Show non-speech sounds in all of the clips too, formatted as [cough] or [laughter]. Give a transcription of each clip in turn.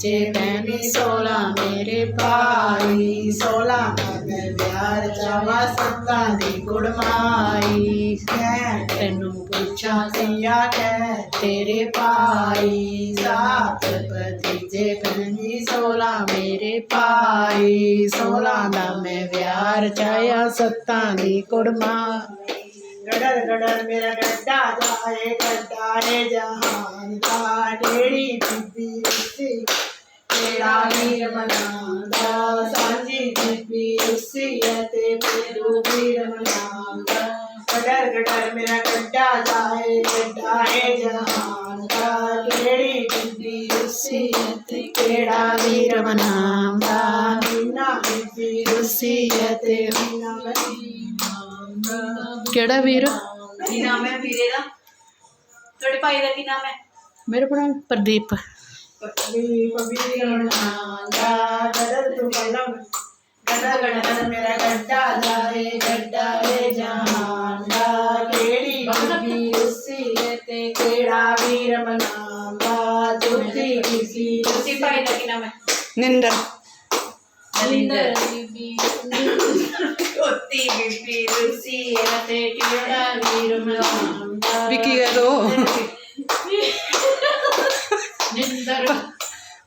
नीचे पैनी सोला मेरे पाई सोला मैं प्यार चावा सत्ता दी कुड़माई तेन पुछा, सिया कै तेरे पाई सात भतीजे पैनी सोला मेरे पाई सोला का मैं प्यार चाया सत्ता दी कुड़मा गड़र गड़र मेरा गड्ढा जाए, गड्ढा है जहान। का डेड़ी ਤੇਰਾ ਵੀਰ ਮਨਾਉਂਦਾ ਸਾਂਝੀ ਬੀਬੀ ਉਸੇ ਤੇ ਮੇਰੂ ਵੀਰ ਮਨਾਉਂਦਾ ਗੜਰ ਗੜਰ ਮੇਰਾ ਗੱਡਾ ਜਾਏ ਗੱਡਾ ਹੈ ਜਹਾਨ ਦਾ ਡੇੜੀ ਬੀਬੀ ਉਸੇ ਤੇ ਕਿਹੜਾ ਵੀਰ ਮਨਾਉਂਦਾ ਬਿਨਾ ਬੀਬੀ ਉਸੇ ਤੇ ਬਿਨਾ ਮਨਾਉਂਦਾ ਕਿਹੜਾ ਵੀਰ? ਕੀ ਨਾਮ ਹੈ ਵੀਰੇ ਦਾ? ਤੁਹਾਡੇ ਭਾਈ ਦਾ ਕੀ ਨਾਮ ਹੈ? ਮੇਰੇ ਭਰਾ ਪ੍ਰਦੀਪ। कभी कभी तू पलम गड़ा गड़ा मेरा गड्ढा जाए गड्ढा रे जहान केड़ी बंदी उसी ते केड़ा वीर मनांदा तुझी किसी उसी पाई तक ना मैं निंदर। निंदर बीबी होती बीबी उसी ते केड़ा वीर मनांदा विकी का तो। [laughs]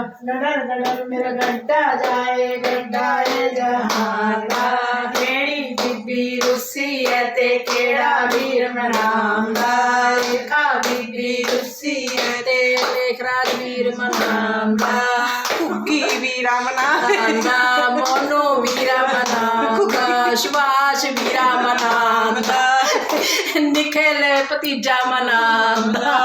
गडर गडर मेरा गड्ढा जाए गड्ढाए जहाना केड़ी बीबी रुसियते केड़ा वीर मनामदा रेखा बीबी रुसियते रेखरा वीर मनामदा कुकी वीरा मनामदा मोनो वीरा मनामदा निखिल भतीजा मनामदा